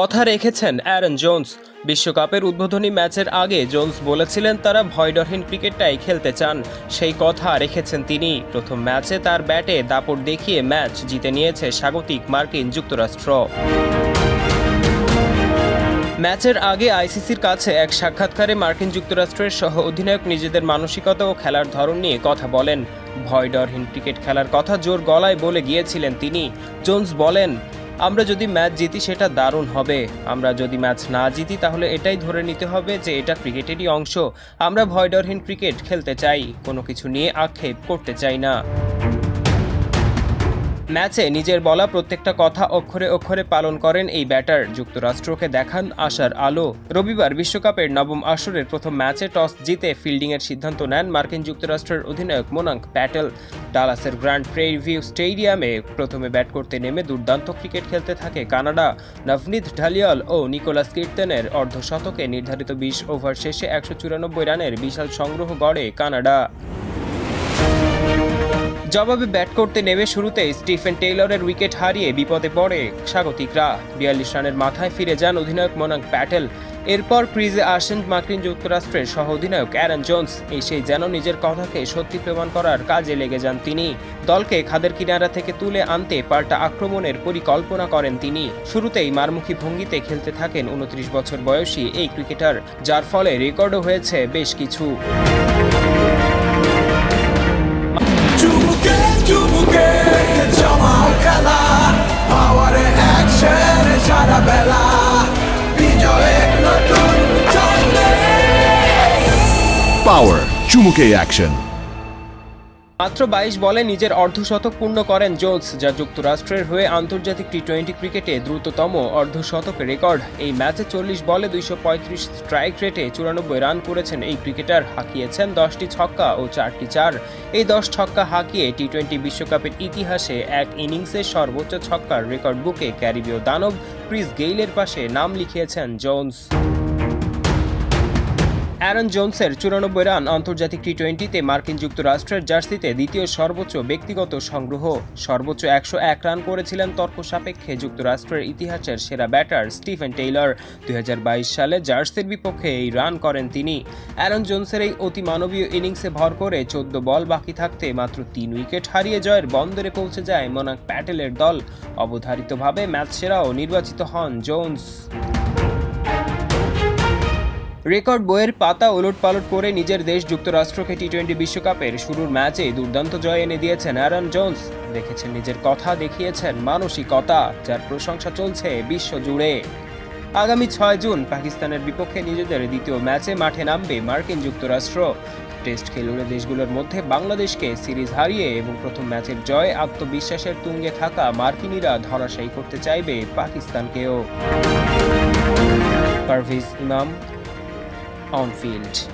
কথা রেখেছেন Aaron Jones. বিশ্বকাপের উদ্বোধনী ম্যাচের আগে জোন্স বলেছিলেন তারা ভয়ডরহীন ক্রিকেটটাই খেলতে চান। সেই কথা রেখেছেন তিনি। প্রথম ম্যাচে তার ব্যাটে দাপট দেখিয়ে ম্যাচ জিতে নিয়েছে স্বাগতিক মার্কিন যুক্তরাষ্ট্র। ম্যাচের আগে আইসিসির কাছে এক সাক্ষাৎকারে মার্কিন যুক্তরাষ্ট্রের সহ অধিনায়ক নিজেদের মানসিকতা ও খেলার ধরন নিয়ে কথা বলেন। ভয়ডরহীন ক্রিকেট খেলার কথা জোর গলায় বলে গিয়েছিলেন তিনি। জোন্স বলেন আমরা যদি ম্যাচ জিতি সেটা দারুণ হবে। আমরা যদি ম্যাচ না জিতি তাহলে এটাই ধরে নিতে হবে যে এটা ক্রিকেটেরই অংশ। আমরা ভয়ডরহীন ক্রিকেট খেলতে চাই, কোনো কিছু নিয়ে আক্ষেপ করতে চাই না। ম্যাচে নিজের বলা প্রত্যেকটা কথা অক্ষরে অক্ষরে পালন করেন এই ব্যাটার। যুক্তরাষ্ট্রকে দেখান আশার আলো। রবিবার বিশ্বকাপের নবম আসরের প্রথম ম্যাচে টস জিতে ফিল্ডিংয়ের সিদ্ধান্ত নেন মার্কিন যুক্তরাষ্ট্রের অধিনায়ক মোনাঙ্ক প্যাটেল। ডালাসের গ্র্যান্ড প্রেভিউ স্টেডিয়ামে প্রথমে ব্যাট করতে নেমে দুর্দান্ত ক্রিকেট খেলতে থাকে কানাডা। নভনীত ঢালিয়াল ও নিকোলাস কীর্তনের অর্ধশতকে নির্ধারিত বিশ ওভার শেষে একশো চুরানব্বই রানের বিশাল সংগ্রহ গড়ে কানাডা। জবাবে ব্যাট করতে নেমে শুরুতেই স্টিফেন টেইলরের উইকেট হারিয়ে বিপদে পড়ে স্বাগতিকরা। বিয়াল্লিশ রানের মাথায় ফিরে যান অধিনায়ক মোনাঙ্ক প্যাটেল। এরপর ক্রিজে আসেন মার্কিন যুক্তরাষ্ট্রের সহ অধিনায়ক অ্যারন জোন্স। এসে যেন নিজের কথাকে সত্যি প্রমাণ করার কাজে লেগে যান তিনি। দলকে খাদের কিনারা থেকে তুলে আনতে পাল্টা আক্রমণের পরিকল্পনা করেন তিনি। শুরুতেই মারমুখী ভঙ্গিতে খেলতে থাকেন উনত্রিশ বছর বয়সী এই ক্রিকেটার, যার ফলে রেকর্ডও হয়েছে বেশ কিছু। Power চুমুকে অ্যাকশন মাত্র বাইশ বলে নিজের অর্ধশতক পূর্ণ করেন জোন্স যা যুক্তরাষ্ট্রের হয়ে আন্তর্জাতিক টি টোয়েন্টি ক্রিকেটে দ্রুততম অর্ধশতক রেকর্ড। এই ম্যাচে চল্লিশ বলে দুইশো পঁয়ত্রিশ স্ট্রাইক রেটে চুরানব্বই রান করেছেন এই ক্রিকেটার। হাঁকিয়েছেন দশটি ছক্কা ও চারটি চার। এই দশ ছক্কা হাঁকিয়ে টি টোয়েন্টি বিশ্বকাপের ইতিহাসে এক ইনিংসে সর্বোচ্চ ছক্কার রেকর্ড বুকে ক্যারিবীয় দানব ক্রিস গেইলের পাশে নাম লিখিয়েছেন জোন্স অ্যারন জোনসের চুরানব্বই রান আন্তর্জাতিক টি টোয়েন্টিতে মার্কিন যুক্তরাষ্ট্রের জার্সিতে দ্বিতীয় সর্বোচ্চ ব্যক্তিগত সংগ্রহ। সর্বোচ্চ একশো এক রান করেছিলেন তর্ক সাপেক্ষে যুক্তরাষ্ট্রের ইতিহাসের সেরা ব্যাটার স্টিফেন টেইলর। দুই হাজার বাইশ সালে জার্সির বিপক্ষে এই রান করেন তিনি। অ্যারন জোনসের এই অতি মানবীয় ইনিংসে ভর করে চোদ্দ বল বাকি থাকতে মাত্র তিন উইকেট হারিয়ে জয়ের বন্দরে পৌঁছে যায় মোনাক প্যাটেলের দল। অবধারিতভাবে ম্যাচ সেরাও নির্বাচিত হন জোন্স। রেকর্ড বইয়ের পাতা ওলট পালট করে নিজের দেশ যুক্তরাষ্ট্রকে টি টোয়েন্টি বিশ্বকাপের শুরুর ম্যাচে দুর্দান্ত জয় এনে দিয়েছেন অ্যারন জোন্স। দেখেছেন নিজের কথা, দেখিয়েছেন মানসিকতা, যার প্রশংসা চলছে বিশ্ব জুড়ে আগামী ছয় জুন পাকিস্তানের বিপক্ষে নিজেদের দ্বিতীয় ম্যাচে মাঠে নামবে মার্কিন যুক্তরাষ্ট্র। টেস্ট খেলুড়ে দেশগুলোর মধ্যে বাংলাদেশকে সিরিজ হারিয়ে এবং প্রথম ম্যাচের জয় আত্মবিশ্বাসের তুঙ্গে থাকা মার্কিনীরা ধরাশায়ী করতে চাইবে পাকিস্তানকেও। পারভেজ ইমাম on field.